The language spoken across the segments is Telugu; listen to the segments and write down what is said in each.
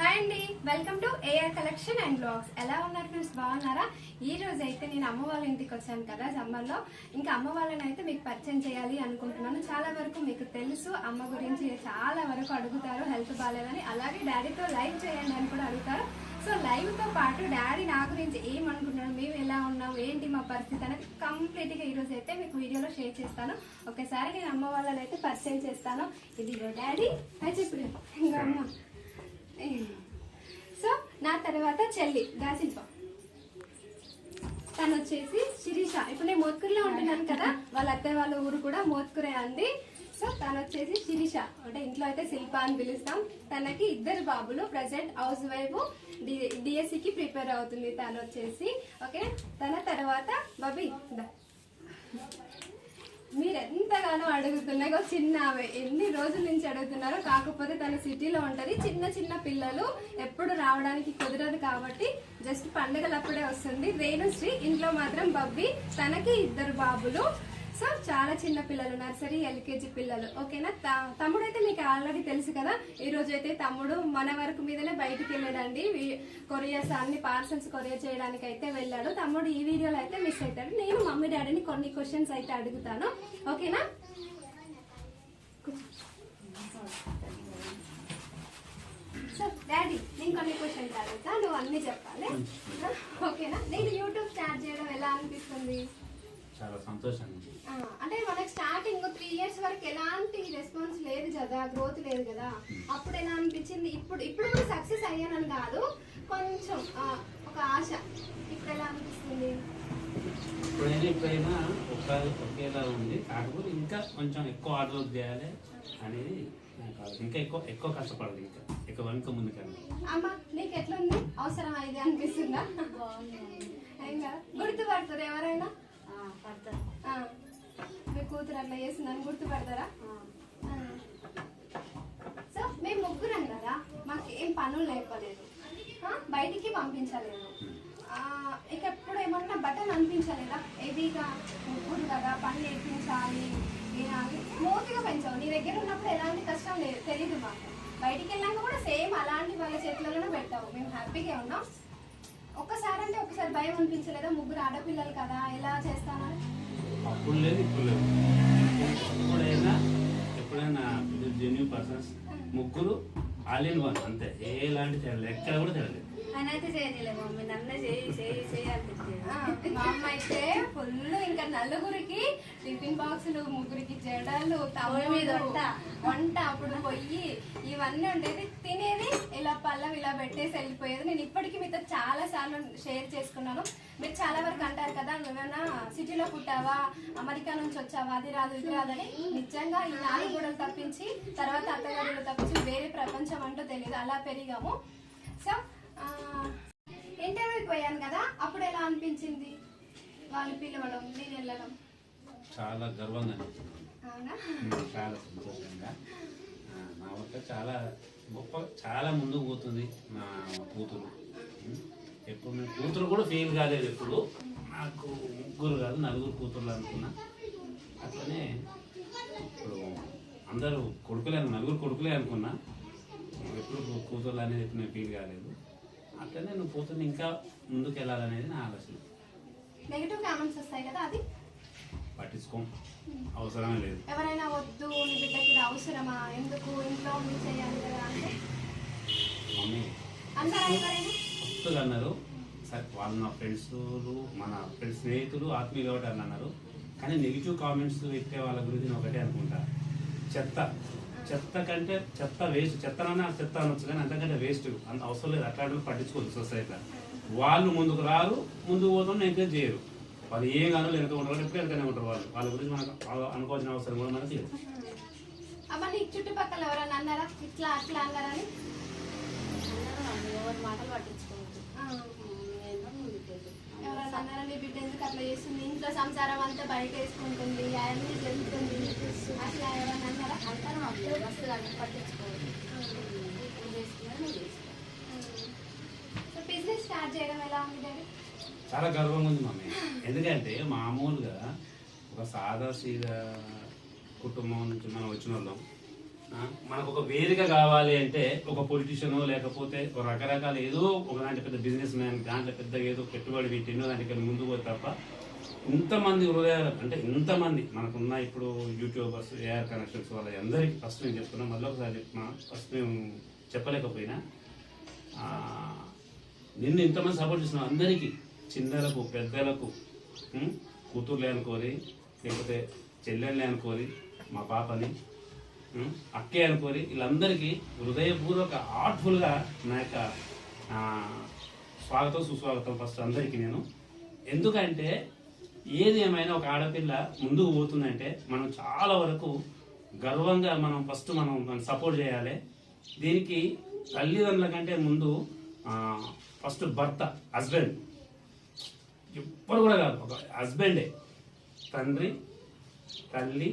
హాయ్ అండి welcome to AR collection and blogs ఎలా ఉన్నారు ఫ్రెండ్స్ బాగున్నారా? ఈ రోజు అయితే నేను అమ్మ వాళ్ళ ఇంటికి వచ్చాను కదా సమ్మర్లో ఇంకా అమ్మ వాళ్ళని అయితే మీకు పరిచయం చేయాలి అనుకుంటున్నాను. చాలా వరకు మీకు తెలుసు అమ్మ గురించి చాలా వరకు అడుగుతారు హెల్త్ బాగాలేదని. అలాగే డాడీతో లైవ్ చేయండి అని కూడా అడుగుతారు. సో లైవ్తో పాటు డాడీ నా గురించి ఏమనుకుంటున్నాడు మేము ఎలా ఉన్నాం ఏంటి మా పరిస్థితి అనేది కంప్లీట్గా ఈరోజు అయితే మీకు వీడియోలో షేర్ చేస్తాను. ఒకసారి నేను అమ్మ వాళ్ళని అయితే పరిచయం చేస్తాను. ఇది డాడీ అయితే ఇప్పుడు ఇంకా అమ్మ. సో నా తర్వాత చెల్లి దాసిల్ప తను వచ్చేసి శిరీష. ఇప్పుడు నేను మోత్కూరులో ఉంటున్నాను కదా వాళ్ళ అత్తయ్య వాళ్ళ ఊరు కూడా మోత్కూరే అండి సో తను వచ్చేసి శిరీష. అంటే ఇంట్లో అయితే శిల్ప అని పిలుస్తాం. తనకి ఇద్దరు బాబులు ప్రజెంట్ హౌస్ వైఫ్ డిఎస్సికి ప్రిపేర్ అవుతుంది తను వచ్చేసి. ఓకే తన తర్వాత బబీ మీరు ఎంతగానో అడుగుతున్నారో చిన్న ఆమె ఎన్ని రోజుల నుంచి అడుగుతున్నారో కాకపోతే తన సిటీలో ఉంటుంది. చిన్న చిన్న పిల్లలు ఎప్పుడు రావడానికి కుదరదు కాబట్టి జస్ట్ పండుగలప్పుడే వస్తుంది. రేణుశ్రీ ఇంట్లో మాత్రం బబ్బి తనకి ఇద్దరు బాబులు సో చాలా చిన్న పిల్లలు నర్సరీ ఎల్కేజీ పిల్లలు. ఓకేనా? తమ్ముడు అయితే మీకు ఆల్రెడీ తెలుసు కదా ఈ రోజు అయితే తమ్ముడు మన వరకు మీదనే బయటికి వెళ్ళాడండి. కొరియర్స్ అన్ని పార్సల్స్ కొరియర్ చేయడానికి అయితే వెళ్ళాడు. తమ్ముడు ఈ వీడియోలో అయితే మిస్ అవుతాడు. నేను మమ్మీ డాడీని కొన్ని క్వశ్చన్స్ అయితే అడుగుతాను. ఓకేనా? సో డాడీ నేను కొన్ని క్వశ్చన్స్ అడుగుతా. నువ్వు అన్ని చెప్పాలి. ఓకేనా? నేను యూట్యూబ్ స్టార్ట్ చేయడం ఎలా అనిపిస్తుంది? చాలా సంతోషంగా ఆ, అంటే మనకి స్టార్టింగ్ త్రీ ఇయర్స్ వరకు ఎలాంటి రెస్పాన్స్ లేదు కదా గ్రోత్ లేదు కదా. అప్పుడు ఎలా అనిపించింది? ఇప్పుడు ఇప్పుడు కూడా సక్సెస్ అయ్యానని కాదు కొంచెం ఆ, ఒక ఆశ. ఇప్పుడు ఎలా అనిపిస్తుంది? ఇప్పుడైనా ఇప్పుడైనా ఒకసారి ఒకేలా ఉంది కాకపోతే ఇంకా కొంచెం ఎక్కువ హార్డ్ వర్క్ చేయాలి అనేది. ఇంకా ఎక్కువ ఎక్కువ కష్టపడాలి ఇంకా. ఎక్కువ వెనుక ముందుకెళ్ళాలి అమ్మ నీకు ఎట్లుంది? అవసరమా ఇది అనిపిస్తుందా గుర్తుపడతారు ఎవరైనా? మీ కూతురు అట్లా చేసిందని గుర్తుపడతారా. సో మేము ముగ్గురం కదా మాకు ఏం పనులు లేకపోలేదు ఆ, బయటికి పంపించలేదు. ఇక ఎప్పుడు ఏమన్నా బటన్ అనిపించలేదా? హెవీగా ముగ్గురు కదా పని నేర్పించాలి స్మూత్గా పెంచావు. నీ దగ్గర ఉన్నప్పుడు ఎలాంటి కష్టం లేదు తెలియదు మాకు. బయటికి వెళ్ళాక కూడా సేమ్ అలాంటి వాళ్ళ చేతులలోనే పెట్టావు. మేము హ్యాపీగా ఉన్నాం. ఒక్కసారి అంటే ఒకసారి భయం అనిపించలేదా? ముగ్గురు ఆడపిల్లలు కదా ఎలా చేస్తానని అప్పుడు లేదు ఇప్పుడు లేదు ఎప్పుడైనా ఎప్పుడైనా జెన్యూ పర్సన్స్ ముగ్గురు ఆల్ ఇన్ వన్ అంతే. ఎలాంటి తేడా ఎక్కడ కూడా తేడా లేదు. ఆయన అయితే చేయలే మమ్మీ నన్నే చేయి చేయి చేయి అనిపించేది ఆ, మా అమ్మ అయితే ఫుల్ ఇంకా నలుగురికి టిఫిన్ బాక్సులు ముగ్గురికి జడలు పొయ్యి మీద వంట. వంట అప్పుడు పొయ్యి ఇవన్నీ ఉండేది. తినేది ఇలా పళ్ళం ఇలా పెట్టేసి వెళ్ళిపోయేది. నేను ఇప్పటికీ మీతో చాలా సార్లు షేర్ చేసుకున్నాను. మీరు చాలా వరకు అంటారు కదా నువ్వేనా సిటీలో పుట్టావా అమెరికా నుంచి వచ్చావా అది రాదు ఇది రాదని నిజంగా ఈ నాలుగు గోడలు తప్పించి తర్వాత అత్తగారులు తప్పించి వేరే ప్రపంచం అంటూ తెలియదు అలా పెరిగాము. సో ఇంటర్వ్యూకి పోయాను కదా అప్పుడు ఎలా అనిపించింది వాళ్ళు పిలవడం నేను వెళ్ళడం? చాలా గర్వంగా అనిపించింది అవునా? ఉమ్, చాలా సంతోషంగా. నా వద్ద చాలా గొప్ప చాలా ముందుకు పోతుంది నా కూతురు. ఎప్పుడు నేను కూతురు కూడా ఫెయిల్ కాలేదు ఎప్పుడు. నాకు ముగ్గురు కాదు నలుగురు కూతుర్లు అనుకున్నా. అట్లనే ఇప్పుడు అందరూ కొడుకులే నలుగురు కొడుకులే అనుకున్నా. ఎప్పుడు కూతుర్లు అనేది ఎప్పుడు నేను ఫీల్ కాలేదు. అట్లనే నువ్వు పోతుంది ఇంకా ముందుకు వెళ్ళాలనేది నా ఆలోచన. నెగిటివ్ కామెంట్స్ వస్తాయి కదా అది? పట్టించుకోం. అవసరమే లేదు. ఎవరైనా వద్దు నీ బిడ్డకి ఇది అవసరమా? ఎందుకు? ఇంట్లో ఉండి చేయాలి కదా అంటే? మమ్మీ. అంటారా ఎవరైనా? అన్నారు. సరే వాళ్ళు నా ఫ్రెండ్స్ మన ఫ్రెండ్స్ స్నేహితులు ఆత్మీయులు అని అన్నారు. కానీ నెగిటివ్ కామెంట్స్ పెట్టే వాళ్ళ గురించి నేను ఒకటే అనుకుంటా. చెత్త. చెత్త కంటే చెత్త వేస్ట్ చెత్తనన్నా చెత్త అనొచ్చు కానీ అంతకంటే వేస్ట్ అంత అవసరం లేదు. అట్లాంటి వాళ్ళు పట్టించుకోదు సొసైటీలో వాళ్ళు ముందుకు రారు ముందుకు పోతాం ఎంకరేజ్ చేయరు. వాళ్ళు ఏం కానో వెనక ఉంటారు ఎప్పుడు వెనకనే ఉంటారు వాళ్ళు. వాళ్ళ గురించి మనకు అనుకోవాల్సిన అవసరం కూడా మనకి లేదు. అమ్మ నీకు చుట్టుపక్కల ఎవరైనా అన్నారా? ఇట్లా అట్లా అన్నారని మాటలు ముందుకెళ్ళి ఎవరైనా అన్నారా బిడ్డ ఎందుకు అట్లా చేస్తుంది? ఇంట్లో సంసారం అంతా బయట వేసుకుంటుంది అవన్నీ జరుగుతుంది అట్లా ఎవరైనా అన్నారా? అంటారు? మమ్మీ బస్సు కానీ పట్టించుకోవద్దు బిజినెస్ స్టార్ట్ చేయడం ఎలా ఉంది డాడీ? చాలా గర్వంగా ఉంది మమ్మీ ఎందుకంటే మామూలుగా ఒక సాదా సీదా కుటుంబం నుంచి మనం వచ్చిన వాళ్ళం మనకు ఒక వేదిక కావాలి అంటే ఒక పొలిటీషియన్ లేకపోతే ఒక రకరకాల ఏదో ఒక దాంట్లో పెద్ద బిజినెస్ మ్యాన్ దాంట్లో పెద్ద ఏదో పెట్టుబడి పెట్టినో ఎన్నో ముందుకు పోతే తప్ప ఇంతమంది హృదయాలు అంటే ఇంతమంది మనకున్న ఇప్పుడు యూట్యూబర్స్ ఏఆర్ కనెక్షన్స్ వాళ్ళ అందరికీ ఫస్ట్ నేను చెప్తున్నా మళ్ళీ ఒకసారి చెప్తున్నా. ఫస్ట్ మేము చెప్పలేకపోయినా నిన్ను ఇంతమంది సపోర్ట్ చేసిన అందరికీ చిన్నలకు పెద్దలకు కూతుర్లే అనుకోని లేకపోతే చెల్లెళ్ళే అనుకోని మా పాపని అక్కే అనుకోని వీళ్ళందరికీ హృదయపూర్వక ఆర్ట్ఫుల్గా నా యొక్క స్వాగతం సుస్వాగతం ఫస్ట్ అందరికీ నేను. ఎందుకంటే ఏది ఏమైనా ఒక ఆడపిల్ల ముందుకు పోతుందంటే మనం చాలా వరకు గర్వంగా మనం ఫస్ట్ మనం మనం సపోర్ట్ చేయాలి. దీనికి తల్లిదండ్రుల కంటే ముందు ఫస్ట్ భర్త హస్బెండ్ ఎప్పుడు కూడా కాదు ఒక హస్బెండే తండ్రి తల్లి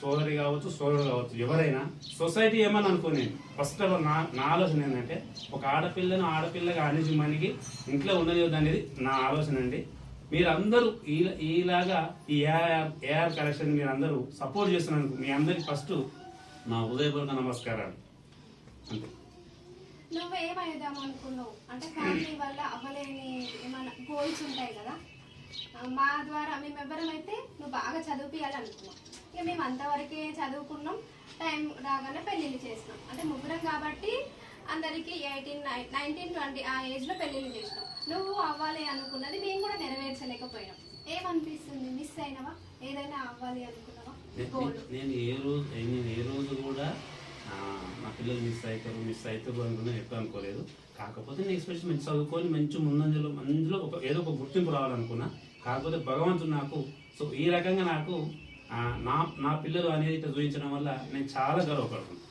సోదరి కావచ్చు సోదరుడు కావచ్చు ఎవరైనా సొసైటీ ఏమని అనుకోని ఫస్ట్ ఆఫ్ ఆల్ నా నా ఆలోచన ఏంటంటే ఒక ఆడపిల్లను ఆడపిల్లగా అనేసి మనకి ఇంట్లో ఉండలేదు అనేది నా ఆలోచన అండి. మీరందరూ ఈ ఈలాగా ఈ ఏఆర్ ఏఆర్ కలెక్షన్ మీరందరూ సపోర్ట్ చేస్తున్నందుకు మీ అందరికి ఫస్ట్ నా ఉదయపూర్వక నమస్కారాలు. అంతే. నువ్వేమవుదాం అనుకున్నావు అంటే ఫ్యామిలీ వల్ల అవ్వలేని ఏమైనా గోల్స్ ఉంటాయి కదా? మా ద్వారా మేమెవ్వరం అయితే నువ్వు బాగా చదివిపియాలనుకున్నాం ఇక మేము అంతవరకే చదువుకున్నాం. టైం రాగానే పెళ్ళిళ్ళు చేసినాం. అంటే ముగ్గురం కాబట్టి అందరికీ ఎయిటీన్ నైన్టీన్ ట్వంటీ ఆ ఏజ్లో పెళ్ళిళ్ళు చేసినాం. నువ్వు అవ్వాలి అనుకున్నది మేము కూడా నెరవేర్చలేకపోయినాం. ఏమనిపిస్తుంది? మిస్ అయినవా? ఏదైనా అవ్వాలి అనుకున్నావా? నేను ఏ రోజు నేను ఏ రోజు కూడా నా పిల్లలు మిస్ అవుతారు మిస్ అవుతారు అనుకున్నా ఎక్కువ అనుకోలేదు. కాకపోతే నేను ఎక్స్పెక్టేషన్ మంచి చదువుకొని మంచి ముందంజలో మందులో ఒక ఏదో ఒక గుర్తింపు రావాలనుకున్నా. కాకపోతే భగవంతుడు నాకు సో ఈ రకంగా నాకు నా నా పిల్లలు అనేది ఇట్లా చూపించడం వల్ల నేను చాలా గర్వపడుతున్నాను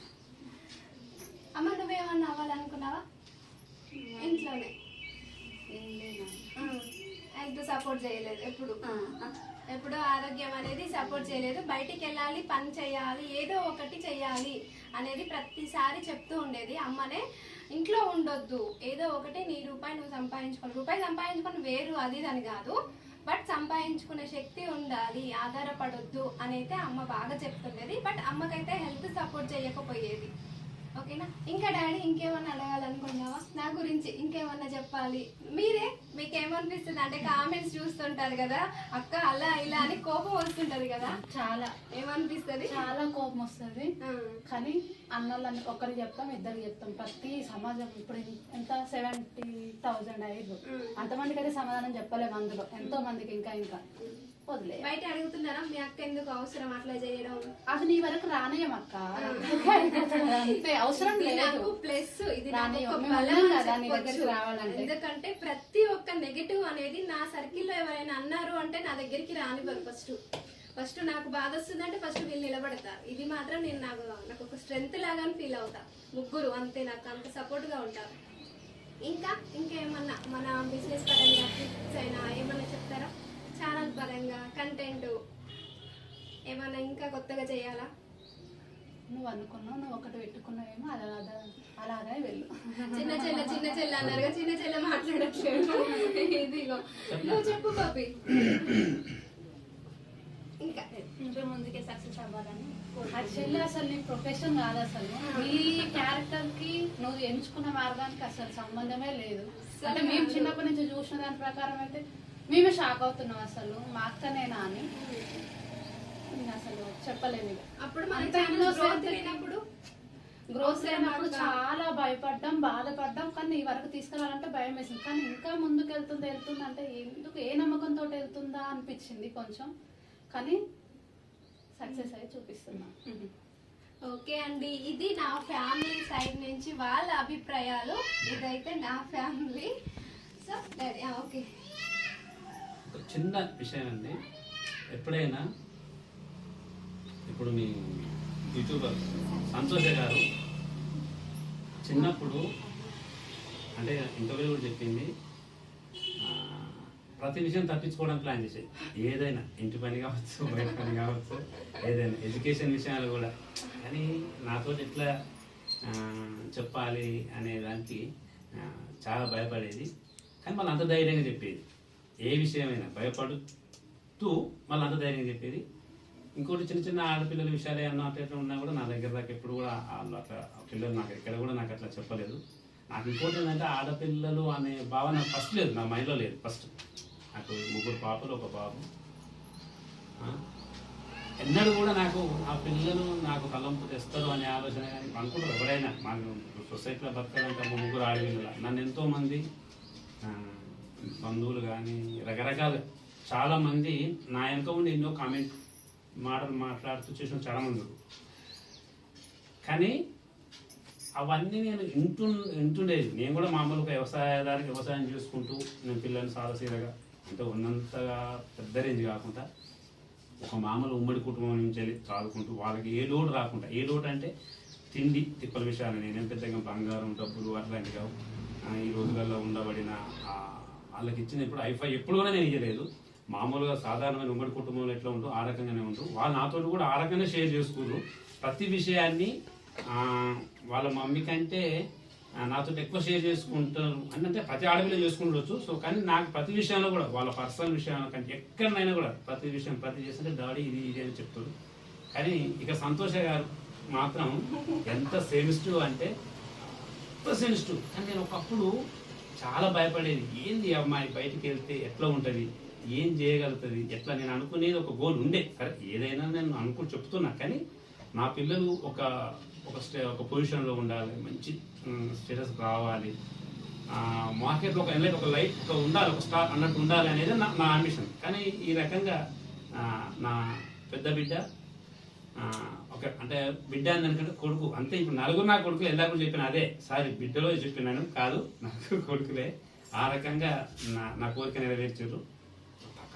అమ్మ నువ్వేమన్నా అవ్వాలనుకున్నావా? ఇంట్లోనే. హెల్త్ సపోర్ట్ చేయలేదు ఎప్పుడు. ఎప్పుడు ఆరోగ్యం అనేది సపోర్ట్ చేయలేదు. బయటికి వెళ్ళాలి పని చేయాలి ఏదో ఒకటి చేయాలి అనేది ప్రతిసారి చెప్తూ ఉండేది. అమ్మనే ఇంట్లో ఉండొద్దు. ఏదో ఒకటి నీ రూపాయి నువ్వు సంపాదించుకోవాలి. రూపాయి సంపాదించుకొని వేరు అది అని కాదు. నిర్ణయించుకునే శక్తి ఉండాలి ఆధారపడొద్దు అనైతే అమ్మ బాగా చెప్తుండేది. బట్ అమ్మకైతే హెల్త్ సపోర్ట్ చేయకపోయేది. ఓకేనా? ఇంకా డాడీ ఇంకేమన్నా అడగాలనుకున్నావా? నా గురించి ఇంకేమన్నా చెప్పాలి? మీరే? మీకు ఏమనిపిస్తుంది అంటే కామెంట్స్ చూస్తుంటారు కదా అక్క అలా ఇలా అని కోపం వస్తుంటది కదా? చాలా. ఏమనిపిస్తుంది? చాలా కోపం వస్తుంది. కానీ అన్నోళ్ళని ఒకరికి చెప్తాం ఇద్దరికి చెప్తాం. ప్రతి సమాజం ఇప్పుడు ఎంత? సెవెంటీ థౌజండ్ అయ్యారు అంతమందికి అయితే సమాధానం చెప్పలేము అందులో. ఎంతో మందికి ఇంకా ఇంకా. వదిలే. బయట అడుగుతున్నారా? మీ అక్క ఎందుకు అవసరం అట్లా చేయడం? అది నీ వరకు రానియం అక్క. అవసరం లేదు. ప్లస్ ఇది. ఎందుకంటే ప్రతి ఒక్క నెగటివ్ అనేది నా సర్కిల్లో ఎవరైనా అన్నారు అంటే నా దగ్గరికి రానివ్వరు ఫస్ట్ ఫస్ట్ నాకు బాధ వస్తుందంటే ఫస్ట్ వీళ్ళు నిలబడతారు ఇది మాత్రం నేను నాకు నాకు ఒక స్ట్రెంగ్త్ లాగా ఫీల్ అవుతా. ముగ్గురు అంతే నాకు అంత సపోర్ట్గా ఉంటారు ఇంకా ఇంకేమన్నా? మన బిజినెస్ పరంగా టిప్స్ అయినా ఏమన్నా చెప్తారా? ఛానల్ పరంగా కంటెంట్ ఏమన్నా ఇంకా కొత్తగా చేయాలా? నువ్వు అనుకున్నావు నువ్వు ఒకటి పెట్టుకున్నావేమో అలా అలా అలాగే వెళ్ళు. చిన్న చెల్ల చిన్న చెల్ల అన్నారు చిన్న చెల్ల మాట్లాడట్లేదు. ఇదిగో. నువ్వు చెప్పు బాబీ ఇంకా. ముందుకే సక్సెస్ అవ్వాలని యాక్చువల్లీ అసలు నీ ప్రొఫెషన్ కాదు అసలు. నీ క్యారెక్టర్కి నువ్వు ఎంచుకున్న మార్గానికి అసలు సంబంధమే లేదు. అంటే మేము చిన్నప్పటి నుంచి చూసిన దాని ప్రకారం అయితే మేమే షాక్ అవుతున్నాం అసలు. మా అక్కనేనా అని నేను అసలు చెప్పలేము ఇక. అప్పుడు మన కి- లేనప్పుడు? గ్రోత్ లేనప్పుడు? చాలా భయపడ్డాం బాధపడ్డాం కానీ ఈ వరకు తీసుకురావాలంటే భయం వేసింది. కానీ ఇంకా ముందుకు వెళ్తుంది వెళ్తుంది అంటే ఎందుకు ఏ నమ్మకంతో వెళ్తుందా అనిపించింది కొంచెం. కానీ సక్సెస్ అయ్యి చూపిస్తున్నా. ఓకే అండి ఇది నా ఫ్యామిలీ సైడ్ నుంచి వాళ్ళ అభిప్రాయాలు. ఇదైతే నా ఫ్యామిలీ సో ఓకే. ఒక చిన్న విషయం అండి ఎప్పుడైనా ఇప్పుడు మీ యూట్యూబర్ సంతోష గారు చిన్నప్పుడు అంటే ఇంటర్వ్యూ కూడా చెప్పింది ప్రతి విషయం తప్పించుకోవడానికి ప్లాన్ చేసేది. ఏదైనా ఇంటి పని కావచ్చు బయట పని కావచ్చు ఏదైనా ఎడ్యుకేషన్ విషయాలు కూడా. కానీ నాతో ఎట్లా చెప్పాలి అనే దానికి చాలా భయపడేది. కానీ మళ్ళీ అంత ధైర్యంగా చెప్పేది. ఏ విషయమైనా భయపడుతూ మళ్ళీ అంత ధైర్యం చెప్పేది. ఇంకోటి చిన్న చిన్న ఆడపిల్లల విషయాలు ఏమన్నా అట్లా ఉన్నా కూడా నా దగ్గర దాకా ఎప్పుడు కూడా వాళ్ళు అట్లా పిల్లలు నాకు ఎక్కడ కూడా నాకు అట్లా చెప్పలేదు. నాకు ఇంకోటి ఏంటంటే ఆడపిల్లలు అనే భావన ఫస్ట్ లేదు నా మైండ్లో లేదు ఫస్ట్ నాకు ముగ్గురు పాపలు ఒక బాబు. ఎన్నడూ కూడా నాకు ఆ పిల్లలు నాకు కలంపు తెస్తారు అనే ఆలోచన కానీ అనుకుంటారు ఎవరైనా. మాకు సొసైటీలో బతకాలంటే ముగ్గురు ఆడపిల్లల. నన్ను ఎంతోమంది బంధువులు కానీ రకరకాల. చాలామంది నా వెనక ఉండి ఎన్నో కామెంట్ మాటలు మాట్లాడుతూ చేసిన చాలా మంది కానీ అవన్నీ నేను ఇంటు ఇంటుండేది. నేను కూడా మామూలుగా వ్యవసాయదానికి వ్యవసాయం చేసుకుంటూ నేను పిల్లల్ని సారసీరగా అంటే ఉన్నంతగా పెద్ద రేంజ్ కాకుండా ఒక మామూలు ఉమ్మడి కుటుంబం నుంచి వెళ్ళి చదువుకుంటూ వాళ్ళకి ఏ లోటు రాకుండా ఏ లోటు అంటే తిండి తిప్పల విషయాలు. నేనేం పెద్దగా బంగారం డబ్బులు అట్లాంటివి కావు. ఈ రోజులలో ఉండబడిన వాళ్ళకి ఇచ్చిన ఇప్పుడు ఐఫై ఎప్పుడు కూడా నేను ఇయ్యలేదు. మామూలుగా సాధారణమైన ఉమ్మడి కుటుంబంలో ఎట్లా ఉంటూ ఆ రకంగానే ఉంటూ వాళ్ళు నాతో కూడా ఆ రకంగా షేర్ చేసుకున్నారు ప్రతి విషయాన్ని వాళ్ళ మమ్మీ కంటే నాతో ఎక్కువ షేర్ చేసుకుంటారు అంటే ప్రతి ఆడపిల్ల చేసుకుండొచ్చు. సో కానీ నాకు ప్రతి విషయంలో కూడా వాళ్ళ పర్సనల్ విషయాల కంటే ఎక్కడైనా కూడా ప్రతి విషయం ప్రతి చేస్తుంటే డాడీ ఇది ఇది అని చెప్తారు. కానీ ఇక సంతోష గారు మాత్రం ఎంత సెన్సిటివ్ అంటే ఎంత సెన్సిటివ్ కానీ నేను ఒకప్పుడు చాలా భయపడేది. ఏంది అమ్మాయి బయటికి వెళ్తే ఎట్లా ఉంటుంది? ఏం చేయగలుగుతుంది? ఎట్లా? నేను అనుకునేది ఒక గోల్ ఉండే. సరే ఏదైనా నేను అనుకుని చెప్తున్నా. కానీ నా పిల్లలు ఒక ఒక స్టే ఒక పొజిషన్లో ఉండాలి. మంచి స్టేటస్ రావాలి. మార్కెట్లో ఒక ఎన్లైట్ ఒక లైట్ ఒక ఉండాలి ఒక స్టార్ అన్నట్టు ఉండాలి అనేది నా నా అంబిషన్. కానీ ఈ రకంగా నా పెద్ద బిడ్డ ఒక అంటే బిడ్డ అని కొడుకు. అంతే ఇప్పుడు నలుగురు నా కొడుకులు ఎల్లాకుండా చెప్పిన అదే. సారీ బిడ్డలో చెప్పినాను కాదు నాకు కొడుకులే. ఆ రకంగా నా నా కోరిక నెరవేర్చారు.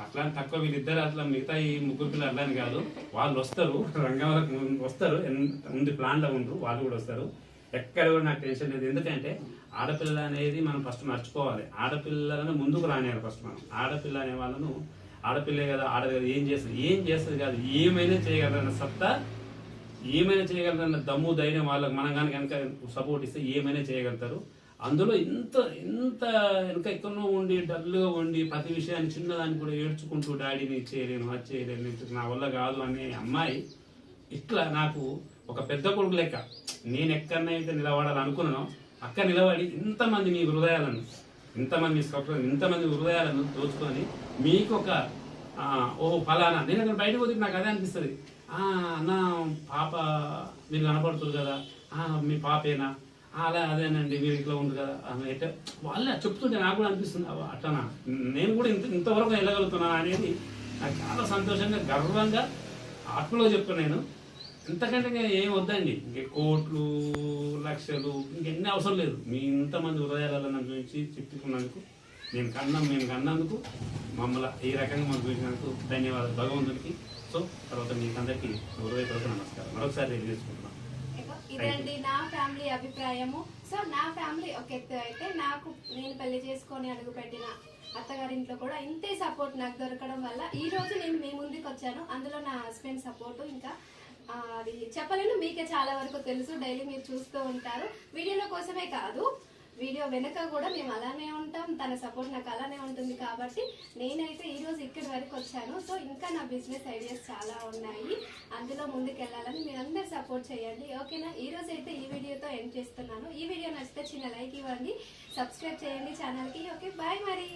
అట్లా తక్కువ వీళ్ళిద్దరు అట్లా మిగతా ఈ ముగ్గురు పిల్లలు అట్లాని కాదు. వాళ్ళు వస్తారు రంగంలోకి వస్తారు ఉంది ముందు ప్లాన్లో ఉండరు వాళ్ళు కూడా వస్తారు. ఎక్కడ కూడా నాకు టెన్షన్ లేదు. ఎందుకంటే ఆడపిల్ల అనేది మనం ఫస్ట్ మర్చిపోవాలి. ఆడపిల్లలను ముందుకు రానియాలి ఫస్ట్ మనం. ఆడపిల్ల అనే వాళ్ళను ఆడపిల్లే కదా ఆడదు ఏం చేస్తుంది ఏం చేస్తుంది కాదు. ఏమైనా చేయగలరన్న సత్తా ఏమైనా చేయగలరన్న దమ్ము ధైర్యం వాళ్ళకి మనం కానీ కనుక సపోర్ట్ ఇస్తే ఏమైనా చేయగలుగుతారు. అందులో ఇంత ఇంత వెనక ఎక్కడో ఉండి డల్గా ఉండి ప్రతి విషయాన్ని చిన్నదాన్ని కూడా ఏడ్చుకుంటూ డాడీని చేయలేను అది చేయలేను నా వల్ల కాదు అనే అమ్మాయి ఇట్లా నాకు ఒక పెద్ద కొడుకు లెక్క. నేను ఎక్కడనైతే నిలబడాలి అనుకున్నానో అక్కడ నిలబడి ఇంతమంది మీ హృదయాలను ఇంతమంది మీ స్వప్న ఇంతమంది హృదయాలను దోచుకొని మీకు ఒక ఓ ఫలానా. నేను అక్కడ బయటకు పోతే నాకు అదే అనిపిస్తుంది. అన్న పాప మీరు కనపడుతుంది కదా. మీ పాపేనా? అలా అదేనండి మీరు ఇట్లా ఉంది కదా. అని అయితే వాళ్ళే చెప్తుంటే నాకు కూడా అనిపిస్తుంది అవ్వ, అట్లనా నేను కూడా ఇంత ఇంతవరకు వెళ్ళగలుగుతున్నా అనేది నాకు చాలా సంతోషంగా గర్వంగా ఆత్మలో చెప్తాను నేను. ఇంతకంటే ఇంకా ఏం వద్దండి. ఇంక కోట్లు లక్షలు ఇంకెన్ని అవసరం లేదు. మీ ఇంతమంది హృదయాలలో నన్ను చూపించి చెప్పుకున్నందుకు నేను కన్నాం మేము కన్నందుకు మమ్మల్ని ఈ రకంగా మనం చూసినందుకు ధన్యవాదాలు. భగవంతుడికి సో తర్వాత మీకు అందరికీ హృదయపూర్వక నమస్కారం. మరొకసారి తెలియజేసుకుంటున్నాను ఇదండి నా ఫ్యామిలీ అభిప్రాయము. సో నా ఫ్యామిలీ ఒక ఎత్తు అయితే నాకు నేను పెళ్ళి చేసుకొని అడుగు పెట్టిన అత్తగారింట్లో కూడా ఇంతే సపోర్ట్ నాకు దొరకడం వల్ల ఈ రోజు నేను మీ ముందుకు వచ్చాను. అందులో నా హస్బెండ్ సపోర్ట్ ఇంకా అది చెప్పలేను. మీకే చాలా వరకు తెలుసు. డైలీ మీరు చూస్తూ ఉంటారు. వీడియోల కోసమే కాదు. వీడియో వెనక కూడా మేము అలానే ఉంటాం తన సపోర్ట్ నాకు అలానే ఉంటుంది కాబట్టి నేనైతే ఈరోజు ఇక్కడి వరకు వచ్చాను. సో ఇంకా నా బిజినెస్ ఐడియాస్ చాలా ఉన్నాయి. అందులో ముందుకెళ్ళాలని మీరు అందరు సపోర్ట్ చేయండి. ఓకేనా? ఈరోజు అయితే ఈ వీడియోతో ఎండ్ చేస్తున్నాను. ఈ వీడియో నచ్చితే చిన్న లైక్ ఇవ్వండి. సబ్స్క్రైబ్ చేయండి ఛానల్కి ఓకే బాయ్ మరి.